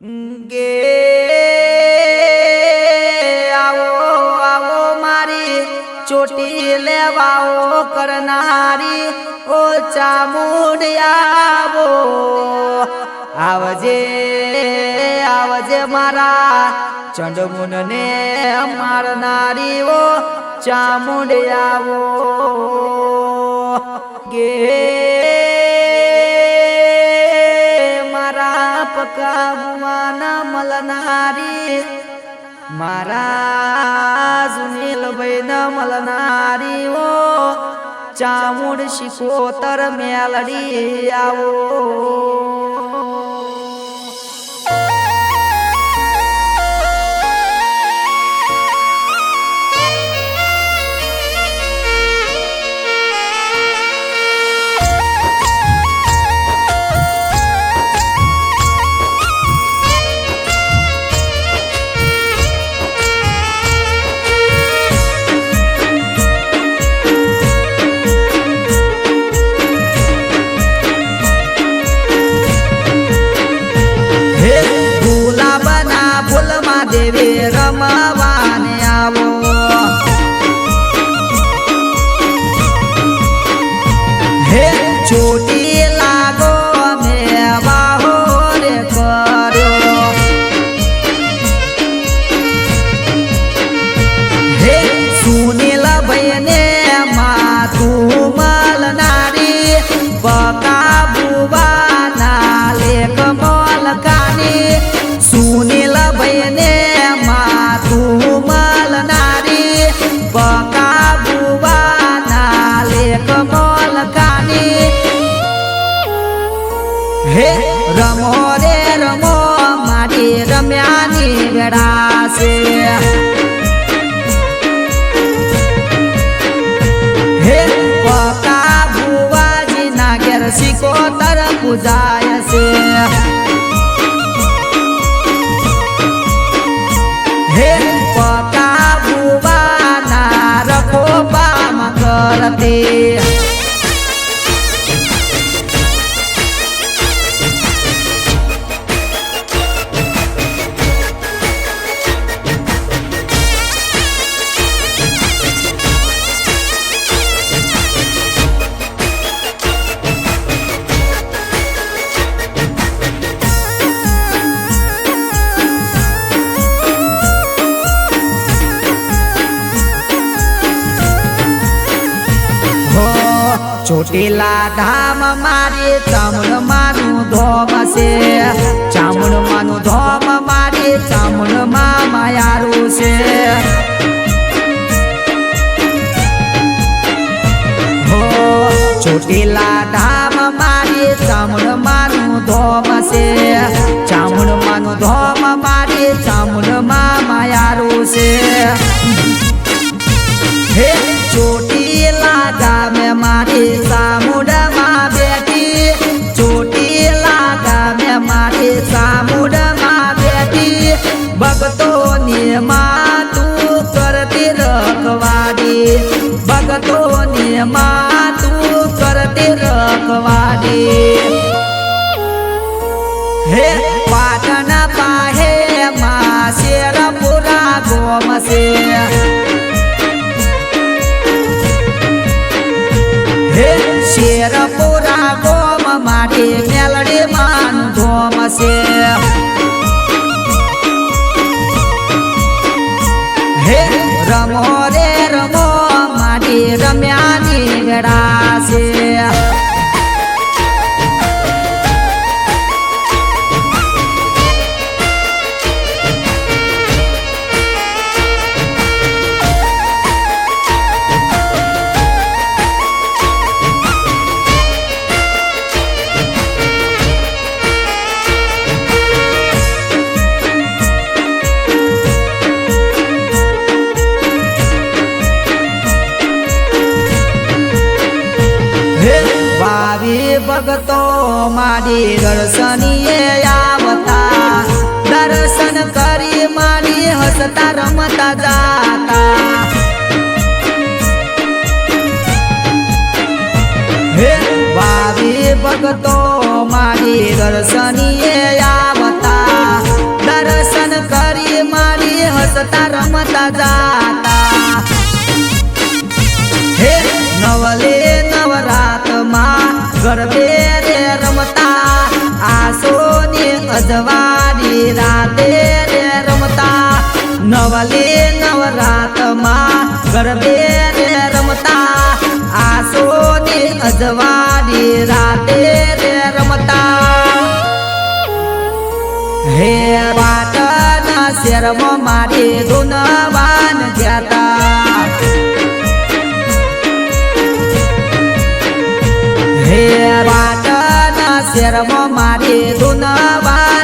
ગે આવો આવો મારી ચોટી લેવાઓ કરનારી, ઓ ચામુંડિયાવો આવજે આવજે મારા ચંડમુનને મારનારી ઓ ચામુંડિયાવો ગે મારા પકા બુવાના મલનારી મારા સુનિલ ભાઈ મલનારી ઓ ચામુંડ શિકોતર મેલડી આવો દેવી રમવાને છે હે પકા ભુવાજી ના ઘેર સિકોતર પૂજાય છે હે પકા ભુવાના રખો પામ કરતી. ચોટીલા ધામ મારી ચામણ માનું ધોમ છે. ચામણ માનું ધોમ મારી ચામણમાં માયારું છે. ચોટીલા ધામ મારી ચામણ માનું ધોમ છે. ચામણ માનું ધોમ મારી ચામણમાં માયારું છે. ભક્તોની માં તું કરતી રખવાડી. ભક્તોની માં તું કરતી રખવાડી. હે પાટણ પાહે માં શેરપુરા ગોમ છે. હે શેરપુરા ગોમ મારી રમો રે રમો મારી રમ્યા વેળા. ભગતો મારી દર્શનીએ આવતા. દર્શન કરી મારી હસતા રમતા જાતા. હે ભાવી ભગતો મારી દર્શનીએ આવતા. દર્શન કરી મારી હસતા રમતા જાતા. ગરબે રે રમતા, આસોની અજવાળી રાતે રે રમતા. હે પાટણ શેરમાં મારી ધૂનવાન જતા હે પાટણ શેરમાં મારી ધૂનવાન